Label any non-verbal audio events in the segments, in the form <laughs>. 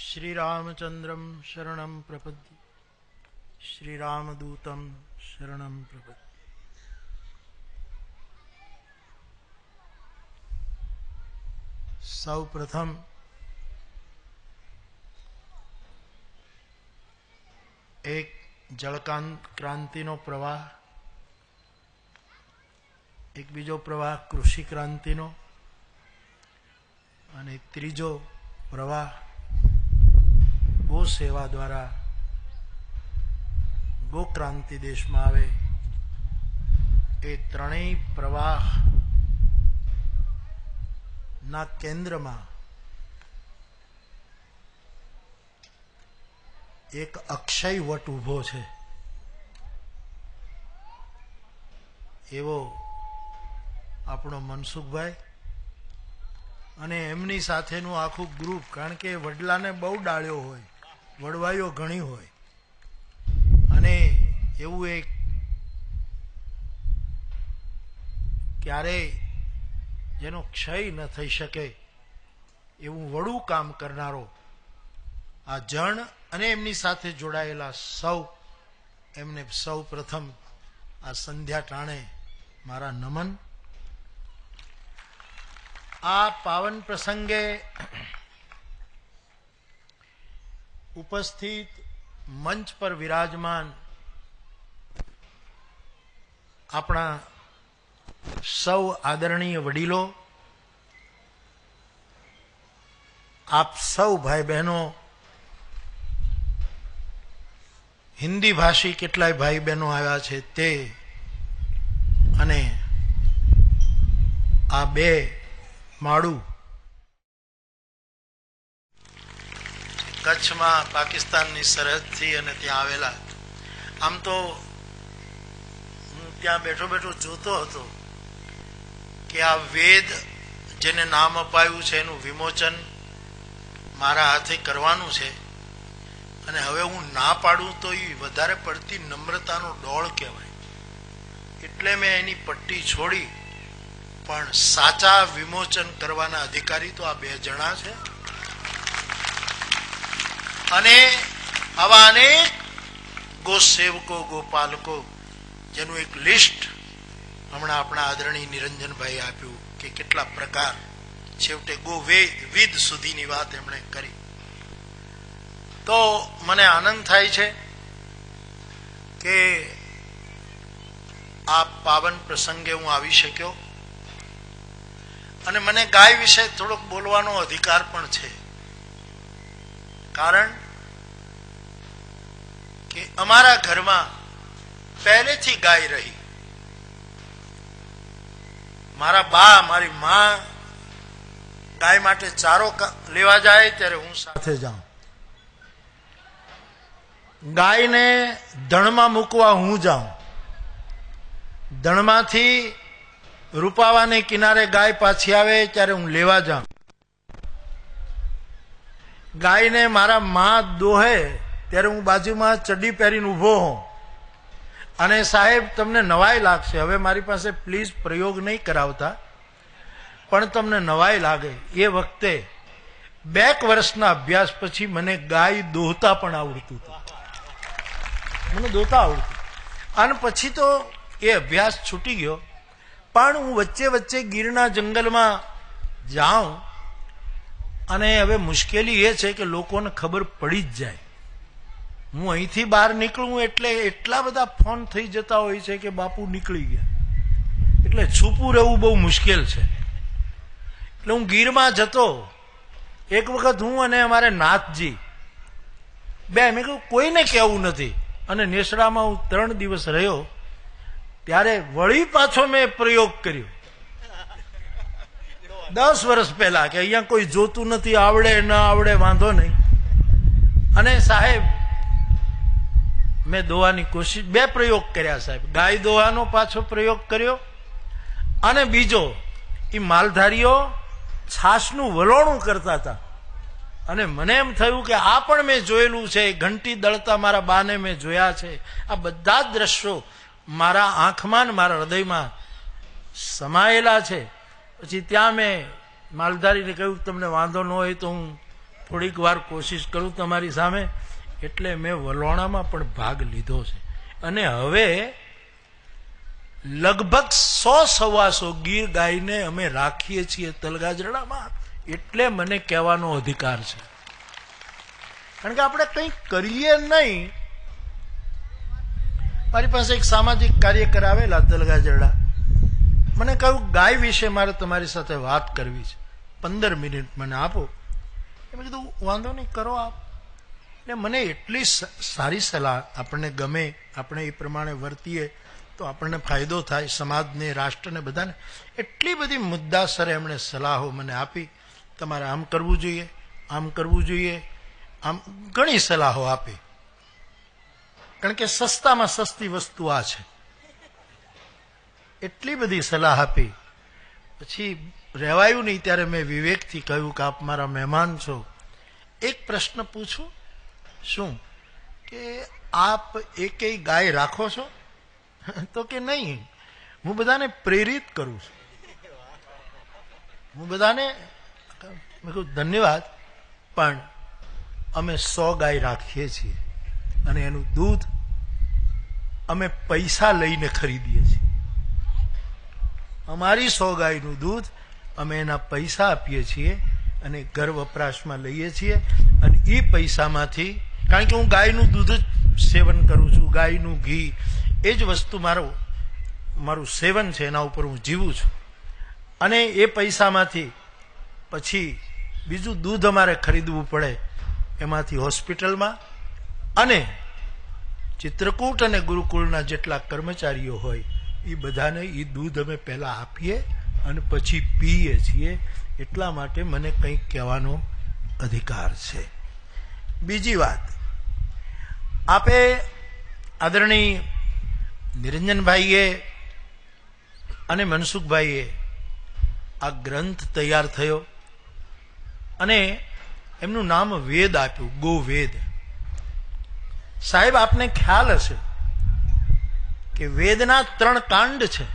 શ્રીરામચંદ્રમ શરણમ પ્રપદ્ય શ્રીરામદૂતમ શરણમ પ્રપદ્ય સૌ પ્રથમ એક જળકાંત ક્રાંતિનો પ્રવાહ એક બીજો પ્રવાહ કૃષિ ક્રાંતિનો અને ત્રીજો પ્રવાહ સેવા દ્વારા ગોક્રાંતિ દેશમાં આવે. એ ત્રણેય પ્રવાહ ના કેન્દ્રમાં એક અક્ષય વટ ઊભો છે. એવો આપણો મનસુખભાઈ અને એમની સાથેનું આખું ગ્રુપ કારણ કે વડલાને બહુ ડાળ્યો હોય. વડવાઈઓ ઘણી હોય. અને એવું એક ક્યારેય જેનો ક્ષય ન થઈ શકે એવું વડું કામ કરનારો આ જણ અને એમની સાથે જોડાયેલા સૌ, એમને સૌ પ્રથમ આ સંધ્યા ટાણે મારા નમન. આ પાવન પ્રસંગે ઉપસ્થિત મંચ પર વિરાજમાન આપણા સૌ આદરણીય વડીલો, આપ સૌ ભાઈ બહેનો હિન્દી ભાષી કેટલાય ભાઈ બહેનો આવ્યા છે તે અને આ બે માળું કચ્છમાં પાકિસ્તાનની સરહદથી અને ત્યાં આવેલા આમ તો હું ત્યાં બેઠો બેઠો જોતો હતો કે આ વેદ જેને નામ અપાયું છે, એનું વિમોચન મારા હાથે કરવાનું છે અને હવે હું ના પાડું તો એ વધારે પડતી નમ્રતાનો ડોળ કહેવાય. એટલે મેં એની પટ્ટી છોડી, પણ સાચા વિમોચન કરવાના અધિકારી તો આ બે જણા છે. અને આવા અનેક ગોસેવકો, ગોપાલકો, જેનું એક લિસ્ટ હમણાં આપણા આદરણીય નિરંજનભાઈ આપ્યું કે કેટલા પ્રકાર છેવટે ગો વિદ સુધીની વાત એમણે કરી. તો મને આનંદ થાય છે કે આ પાવન પ્રસંગે હું આવી શક્યો. અને મને ગાય વિશે થોડોક બોલવાનો અધિકાર પણ છે. કારણ કે અમારા ઘરમાં પહેલેથી ગાય રહી. મારા બા, મારી મા ગાય માટે ચારો લેવા જાય ત્યારે હું સાથે જાઉં. ગાયને ધણમાં મૂકવા હું જાઉં. ધણમાંથી રૂપાવાને કિનારે ગાય પાછી આવે ત્યારે હું લેવા જાઉં. ગાયને મારા માં દોહે, ત્યારે હું બાજુમાં ચડ્ડી પહેરીને ઊભો હોઉં. અને સાહેબ, તમને નવાઈ લાગશે. હવે મારી પાસે પ્લીઝ પ્રયોગ નહીં કરાવતા, પણ તમને નવાઈ લાગે. એ વખતે બેક વર્ષના અભ્યાસ પછી મને ગાય દોહતા પણ આવડતું હતું. મને દોતા આવડતું. અને પછી તો એ અભ્યાસ છૂટી ગયો. પણ હું વચ્ચે વચ્ચે ગીરના જંગલમાં જાઉં અને હવે મુશ્કેલી એ છે કે લોકોને ખબર પડી જ જાય. હું અહીંથી બહાર નીકળું એટલે એટલા બધા ફોન થઈ જતા હોય છે કે બાપુ નીકળી ગયા. એટલે છૂપું રહેવું બહુ મુશ્કેલ છે. એટલે હું ગીરમાં જતો, એક વખત હું અને અમારે નાથજી બે, મેં કહ્યું કોઈને કહેવું નથી. અને નેસડામાં હું ત્રણ દિવસ રહ્યો, ત્યારે વળી પાછો મેં પ્રયોગ કર્યો. દસ વર્ષ પહેલા કે અહીંયા કોઈ જોતું નથી, આવડે, ન આવડે, વાંધો નહીં. અને સાહેબ, મેં દોવાની કોશિશ, બે પ્રયોગ કર્યા સાહેબ. ગાય દોવાનો પાછો પ્રયોગ કર્યો. અને બીજો, એ માલધારીઓ છાશનું વલોણું કરતા હતા. અને મને એમ થયું કે આ પણ મેં જોયેલું છે, ઘંટી દળતા મારા બાને મેં જોયા છે. આ બધા જ દ્રશ્યો મારા આંખમાં ને મારા હૃદયમાં સમાયેલા છે. પછી ત્યાં મેં માલધારીને કહ્યું, તમને વાંધો ન હોય તો હું થોડીક વાર કોશિશ કરું તમારી સામે. એટલે મેં વલોણામાં પણ ભાગ લીધો છે. અને હવે લગભગ સો સવાસો ગીર ગાયને અમે રાખીએ છીએ તલગાજરડામાં. એટલે મને કહેવાનો અધિકાર છે. કારણ કે આપણે કંઈ કરીએ નહીં. મારી પાસે એક સામાજિક કાર્યકર આવેલા તલગાજરડા. મને કહ્યું ગાય વિશે મારે તમારી સાથે વાત કરવી છે. પંદર મિનિટ મને આપો. એમ કીધું, વાંધો નહીં, કરો આપ. ને મને એટલી સારી સલાહ, આપણને ગમે, આપણે એ પ્રમાણે વર્તીએ, તો આપણને ફાયદો થાય, સમાજને, રાષ્ટ્રને બધાને. એટલી બધી મુદ્દાસર એમણે સલાહો મને આપી. તમારે આમ કરવું જોઈએ, આમ કરવું જોઈએ, આમ ઘણી સલાહો આપી. કારણ કે સસ્તામાં સસ્તી વસ્તુ આ છે. એટલી બધી સલાહ આપી. પછી રહેવાયું નહીં ત્યારે મેં વિવેકથી કહ્યું કે આપ મારા મહેમાન છો. એક પ્રશ્ન પૂછું, શું? કે આપ એકેય ગાય રાખો છો? <laughs> તો કે નહીં. હું બધાને પ્રેરિત કરું છું. હું બધાને, મેં ધન્યવાદ. પણ અમે સો ગાય રાખીએ છીએ અને એનું દૂધ અમે પૈસા લઈને ખરીદીએ છીએ. અમારી સો ગાયનું દૂધ અમે એના પૈસા આપીએ છીએ અને ઘર વપરાશમાં લઈએ છીએ અને એ પૈસામાંથી, કારણ કે હું ગાયનું દૂધ જ સેવન કરું છું, ગાયનું ઘી, એ જ વસ્તુ મારો, મારું સેવન છે, એના ઉપર હું જીવું છું. અને એ પૈસામાંથી પછી બીજું દૂધ અમારે ખરીદવું પડે એમાંથી હોસ્પિટલમાં અને ચિત્રકૂટ અને ગુરુકુળના જેટલા કર્મચારીઓ હોય એ બધાને એ દૂધ અમે પહેલાં આપીએ અને પછી પીએ છીએ. એટલા માટે મને કંઈક કહેવાનો અધિકાર છે. બીજી વાત. આપે આદરણીય નિરંજનભાઈએ અને મનસુખભાઈએ આ ગ્રંથ તૈયાર થયો અને એમનું નામ વેદ આપ્યું, ગોવેદ. સાહેબ, આપને ખ્યાલ હશે કે વેદના ત્રણ કાંડ છે.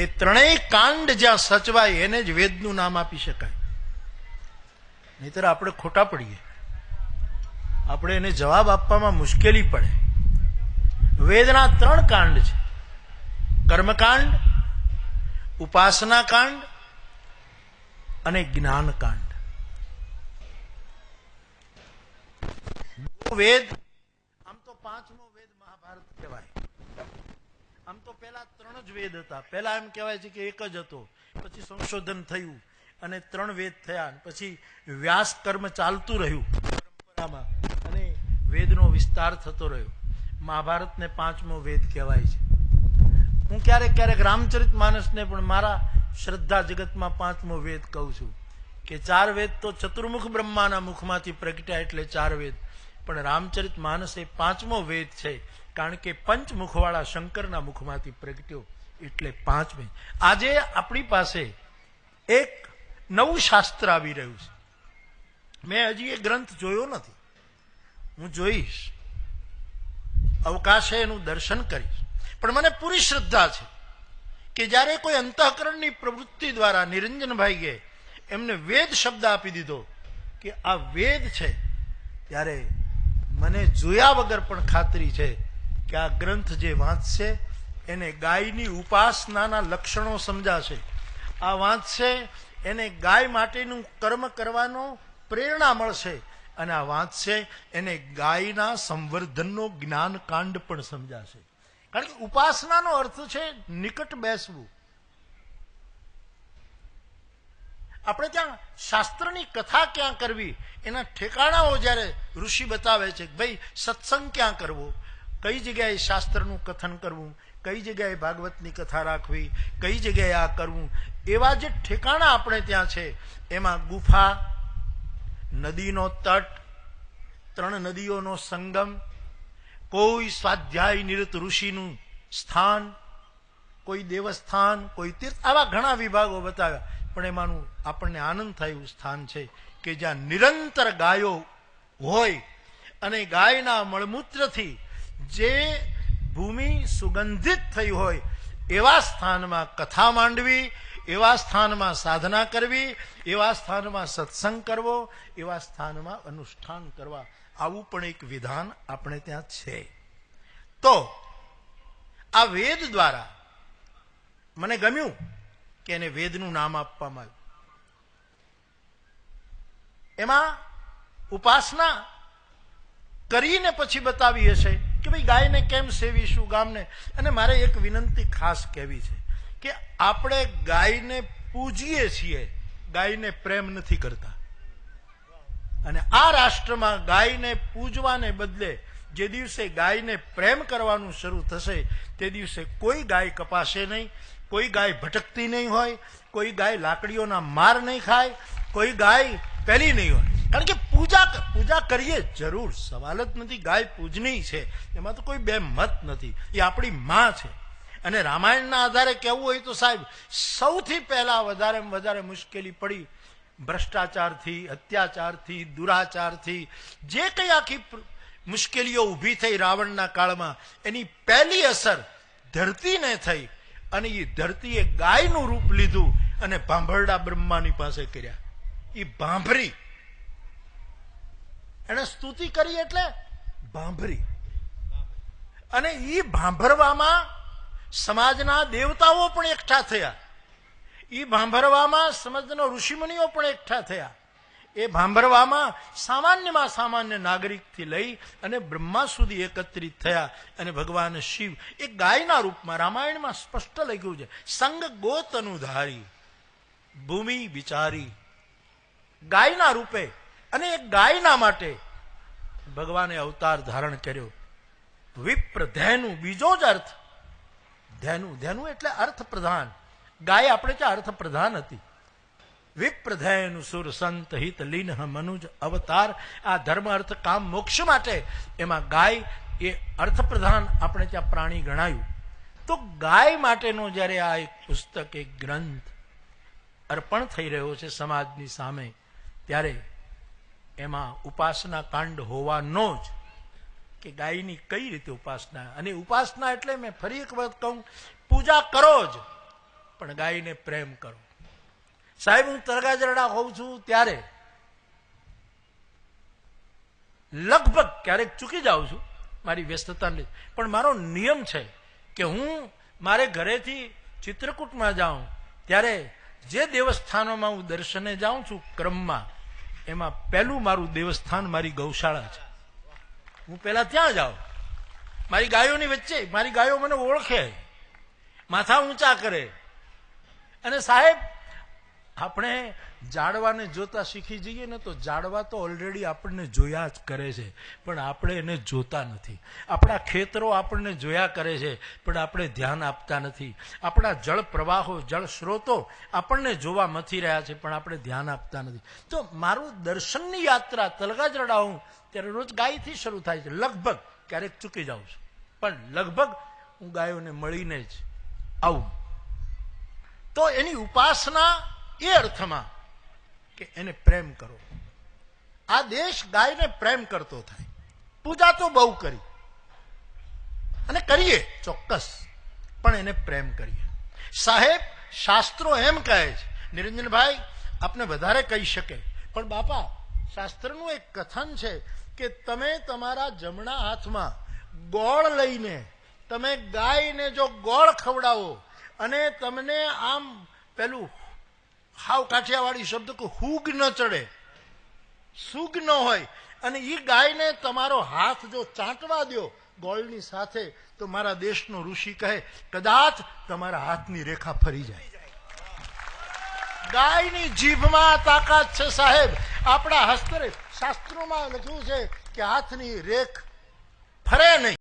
એ ત્રણેય કાંડ જ્યાં સચવાય એને જ વેદનું નામ આપી શકાય. નહીતર આપણે ખોટા પડીએ. આપણે એને જવાબ આપવામાં મુશ્કેલી પડે. વેદના ત્રણ કાંડ છે. કર્મકાંડ, ઉપાસના કાંડ અને જ્ઞાન કાંડ. વેદ આમ તો પાંચમો વેદ મહાભારત કહેવાય આમ તો પેલા જ વેદ હતા. પહેલા એમ કહેવાય છે કે એક જ હતો. પછી સંશોધન થયું અને ત્રણ વેદ થયા પછી વ્યાસ કર્મ ચાલતું રહ્યું પરંપરામાં અને વેદનો વિસ્તાર થતો રહ્યો. મહાભારતને પાંચમો વેદ કહેવાય છે. હું ક્યારેક ક્યારેક રામચરિત માનસને પણ મારા શ્રદ્ધા જગતમાં પાંચમો વેદ કહું છું કે ચાર વેદ તો ચતુર્મુખ બ્રહ્માના મુખમાંથી પ્રગટ્યા એટલે ચાર વેદ. પણ રામચરિત માનસ એ પાંચમો વેદ છે. કારણ કે પંચમુખવાળા શંકરના મુખમાંથી પ્રગટ્યો એટલે પાંચમે. આજે આપણી પાસે એક નવું શાસ્ત્ર આવી રહ્યું છે. મેં હજી એ ગ્રંથ જોયો નથી. હું જોઈશ. અવકાશે એનું દર્શન કરીશ. પણ મને પૂરી શ્રદ્ધા છે કે જ્યારે કોઈ અંતઃકરણની પ્રવૃત્તિ દ્વારા નિરંજનભાઈએ એમને વેદ શબ્દ આપી દીધો કે આ વેદ છે. ત્યારે મને જોયા વગર પણ ખાતરી છે કે આ ગ્રંથ જે વાંચશે, એને ગાયની ઉપાસનાના લક્ષણો સમજાશે. આ વાંચશે, એને ગાય માટેનું કર્મ કરવાનો પ્રેરણા મળશે. અને આ વાંચશે, એને ગાયના સંવર્ધનનો જ્ઞાન કાંડ પણ સમજાશે. કારણ કે ઉપાસનાનો અર્થ છે નિકટ બેસવું. આપણે ત્યાં શાસ્ત્રની કથા ક્યાં કરવી? એના ઠેકાણાઓ જ્યારે ઋષિ બતાવે છે કે ભાઈ, સત્સંગ ક્યાં કરવો? કઈ જગ્યાએ શાસ્ત્રનું કથન કરવું, કઈ જગ્યાએ ભાગવતની કથા રાખવી, કઈ જગ્યાએ આ કરવું, એવા જે ઠેકાણા આપણે ત્યાં છે, એમાં ગુફા, નદીનો તટ, ત્રણ નદીઓનો સંગમ, કોઈ સ્વાધ્યાય નિરત ઋષિનું સ્થાન, કોઈ દેવસ્થાન, કોઈ તીર્થ, આવા ઘણા વિભાગો બતાવ્યા. પણ એમાંનું આપણને આનંદ થાય એવું સ્થાન છે કે જ્યાં નિરંતર ગાયો હોય અને ગાયના મળમૂત્રથી જે ભૂમિ સુગંધિત થઈ હોય, એવા સ્થાનમાં કથા માંડવી, એવા સ્થાનમાં સાધના કરવી, એવા સ્થાનમાં સત્સંગ કરવો, એવા સ્થાનમાં અનુષ્ઠાન કરવા, આવું પણ એક વિધાન આપણે ત્યાં છે. તો, આ વેદ દ્વારા મને ગમ્યું કે એને વેદનું નામ આપવામાં આવ્યું. એમાં ઉપાસના કરીને પછી બતાવી હશે. કે ભાઈ ગાયને કેમ સેવીશું ગામને? અને મારે એક વિનંતી ખાસ કહેવી છે કે આપણે ગાયને પૂજીએ છીએ, ગાયને પ્રેમ નથી કરતા. અને આ રાષ્ટ્રમાં ગાયને પૂજવાને બદલે જે દિવસે ગાયને પ્રેમ કરવાનું શરૂ થશે, તે દિવસે કોઈ ગાય કપાશે નહીં, કોઈ ગાય ભટકતી નહીં હોય, કોઈ ગાય લાકડીઓના માર નહીં ખાય, કોઈ ગાય પેલી નહીં હોય. કારણ કે પૂજા પૂજા કરીએ જરૂર. સવાલ જ નથી, ગાય પૂજનીય છે. એમાં તો કોઈ બે મત નથી. એ આપણી માં છે. અને રામાયણના આધારે કહેવું હોય તો સાહેબ, સૌથી પહેલા વધારે વધારે મુશ્કેલી પડી ભ્રષ્ટાચારથી, અત્યાચારથી, દુરાચારથી. જે કંઈ આખી મુશ્કેલીઓ ઊભી થઈ રાવણના કાળમાં, એની પહેલી અસર ધરતીને થઈ અને એ ધરતીએ ગાયનું રૂપ લીધું અને ભાંભરડા બ્રહ્માની પાસે કર્યા. એ ભાંભરી એને સ્તુતિ કરી એટલે ભાંભરી. અને એ ભાંભરવામાં સમાજના દેવતાઓ પણ એકઠા થયા. એ ભાંભરવામાં સમાજના ઋષિમુનિઓ પણ એકઠા થયા. એ ભાંભરવામાં સામાન્યમાં સામાન્ય નાગરિકથી લઈ અને બ્રહ્મા સુધી એકત્રિત થયા અને ભગવાન શિવ એ ગાયના રૂપમાં રામાયણમાં સ્પષ્ટ લખ્યું છે સંગ ગોત અનુધારી ભૂમિ વિચારી. ગાયના રૂપે અને એ ગાયના માટે ભગવાને અવતાર ધારણ કર્યો. વિપ્ર ધેનુ બીજો જ અર્થ. ધેનુ ધેનુ એટલે અર્થ પ્રધાન ગાય આપણે ક્યાં અર્થ પ્રધાન હતી? વિપ્ર ધેનુ સુર સંત હિત લીન મનુજ અવતાર. આ ધર્મ, અર્થ, કામ, મોક્ષ માટે એમાં ગાય એ અર્થ પ્રધાન આપણે ત્યાં પ્રાણી ગણાયું. તો ગાય માટેનો જ્યારે આ એક પુસ્તક, એક ગ્રંથ અર્પણ થઈ રહ્યો છે સમાજની સામે, ત્યારે એમાં ઉપાસના કાંડ હોવાનો જ કે ગાયની કઈ રીતે ઉપાસના? અને ઉપાસના એટલે મેં ફરી એક વખત કહું, પૂજા કરો જ, પણ ગાયને પ્રેમ કરો. સાહેબ, હું તરગાજરડા હોઉં છું ત્યારે લગભગ ક્યારેક ચૂકી જાઉં છું મારી વ્યસ્તતાને લીધે. પણ મારો નિયમ છે કે હું મારે ઘરેથી ચિત્રકૂટમાં જાઉં, ત્યારે જે દેવસ્થાનોમાં હું દર્શને જાઉં છું, ક્રમમાં એમાં પહેલું મારું દેવસ્થાન મારી ગૌશાળા છે. હું પહેલા ત્યાં જાઉં. મારી ગાયોની વચ્ચે, મારી ગાયો મને ઓળખે, માથા ઊંચા કરે. અને સાહેબ આપણે જાડવાને જોતા શીખી જઈએ ને તો જાડવા તો ઓલરેડી આપણને જોયા જ કરે છે, પણ આપણે એને જોતા નથી. આપણા ખેતરો આપણને જોયા કરે છે, પણ આપણે ધ્યાન આપતા નથી. આપણા જળ પ્રવાહો, જળ સ્ત્રોતો આપણને જોવા મથી રહ્યા છે, પણ આપણે ધ્યાન આપતા નથી. તો મારું દર્શનની યાત્રા તલગાજરડા હું ત્યારે રોજ ગાયથી શરૂ થાય છે. લગભગ ક્યારેક ચૂકી જાઉં છું. પણ લગભગ હું ગાયોને મળીને જ આવું. તો એની ઉપાસના એ અર્થમાં કે એને પ્રેમ કરો. આ દેશ ગાયને પ્રેમ કરતો થાય. પૂજા તો બહુ કરી. અને કરીએ ચોક્કસ, પણ એને પ્રેમ કરીએ. સાહેબ, શાસ્ત્રો એમ કહે છે, નિરંજનભાઈ, આપને વધારે કહી શકે. પણ બાપા, શાસ્ત્રનું એક કથન છે કે તમે તમારા જમણા હાથમાં ગોળ લઈને, તમે ગાયને જો ગોળ ખવડાવો, અને તમને આમ પેલું હાવ કાઠિયાવાડી શબ્દ કે હુગ ન ચડે. સુગ ન હોય. અને એ ગાયને તમારો હાથ જો ચાંટવા દો ગોળની સાથે, તો મારા દેશનો ઋષિ કહે, કદાચ તમારા હાથની રેખા ફરી જાય. ગાયની જીભમાં તાકાત છે સાહેબ. આપણા હસ્તરે શાસ્ત્રોમાં લખ્યું છે કે હાથની રેખ ફરે નહીં.